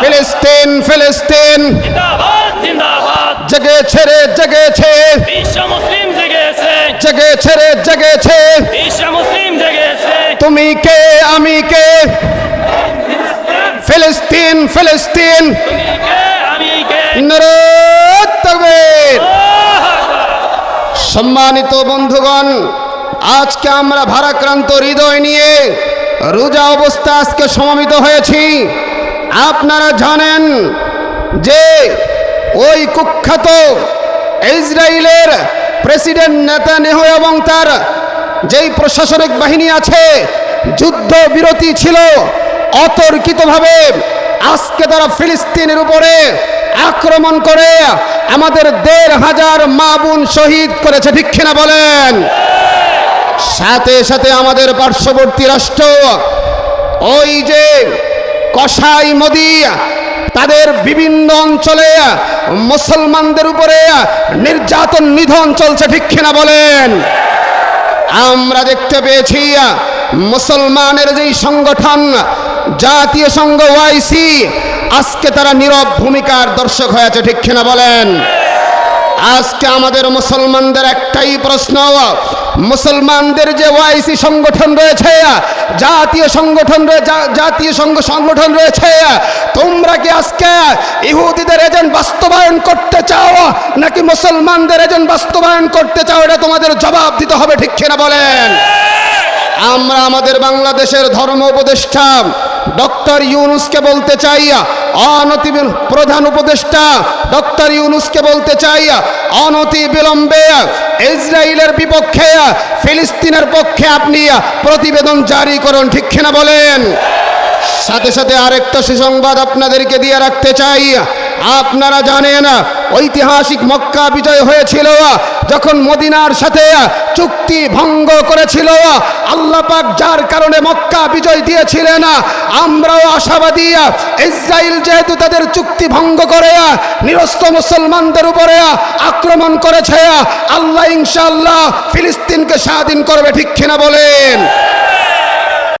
ফিলিস্তিন ফিলিস্তিন। জেগেছে রে জেগেছে। মুসলিম জেগেছে। জেগেছে রে জেগেছে। মুসলিম জেগেছে। তুমি কে আমি কে? ফিলিস্তিন ফিলিস্তিন। সম্মানিত বন্ধুগণ আজকে আমরা ভারাক্রান্ত হৃদয় নিয়ে রোজা অবস্থা আজকে সমাবেত হয়েছি। আপনারা জানেন যে ওই কুখ্যাত ইসরায়েলের প্রেসিডেন্ট নেতা নেহ এবং তার যেই প্রশাসনিক বাহিনী আছে, যুদ্ধ বিরতি ছিল, অতর্কিতভাবে আজকে তারা ফিলিস্তিনের উপরে আক্রমণ করে আমাদের দেড় হাজার মা বোন শহীদ করেছে। ঠিক বলেন? সাথে সাথে আমাদের পার্শ্ববর্তী রাষ্ট্র, ওই যে কসাই মোদি তাদের বিভিন্ন অঞ্চলে মুসলমানদের উপরে নির্যাতন নিধন চলছে, ঠিক কিনা বলেন? আমরা দেখতে পেয়েছি মুসলমানের যেই সংগঠন, জাতীয় সংঘ ওয়াইসি, আজকে তারা নীরব ভূমিকার দর্শক হয়েছে, ঠিক কিনা বলেন? আজকে আমাদের মুসলমানদের একটাই প্রশ্ন, মুসলমানদের যে ওয়াইসি সংগঠন রয়েছে, জাতীয় সংগঠন জাতীয় সংঘ সংগঠন রয়েছে, তোমরা কি আজকে ইহুদিদের এজেন্ট বাস্তবায়ন করতে চাও, নাকি মুসলমানদের এজেন্ট বাস্তবায়ন করতে চাও, এটা তোমাদের জবাব দিতে হবে, ঠিক কিনা বলেন? আমরা আমাদের বাংলাদেশের ধর্ম উপদেষ্টা ডক্টর ইউনুসকে বলতে চাইয়া অনতি বিল- প্রধান উপদেষ্টা, ডক্টর ইউনুসকে বলতে চাই অনতি বিলম্বে ইসরায়েলের বিপক্ষে, ফিলিস্তিনের পক্ষে আপনি প্রতিবেদন জারি করুন, ঠিক কিনা বলেন? সাথে সাথে আরেকটা সুসংবাদ আপনাদেরকে দিয়ে রাখতে চাই। আপনারা জানেন, ঐতিহাসিক মক্কা বিজয় হয়েছিল, যখন মদিনার সাথে চুক্তি ভঙ্গ করেছিল, আল্লাহ পাক যার কারণে মক্কা বিজয় দিয়েছিলেন, আমরাও আশাবাদী ইসরায়েল যেহেতু তাদের চুক্তি ভঙ্গ করে, নিরস্ত মুসলমানদের উপরে আক্রমণ করেছে, আল্লাহ ইনশাল্লাহ ফিলিস্তিনকে স্বাধীন করবে, ঠিক কিনা বলেন?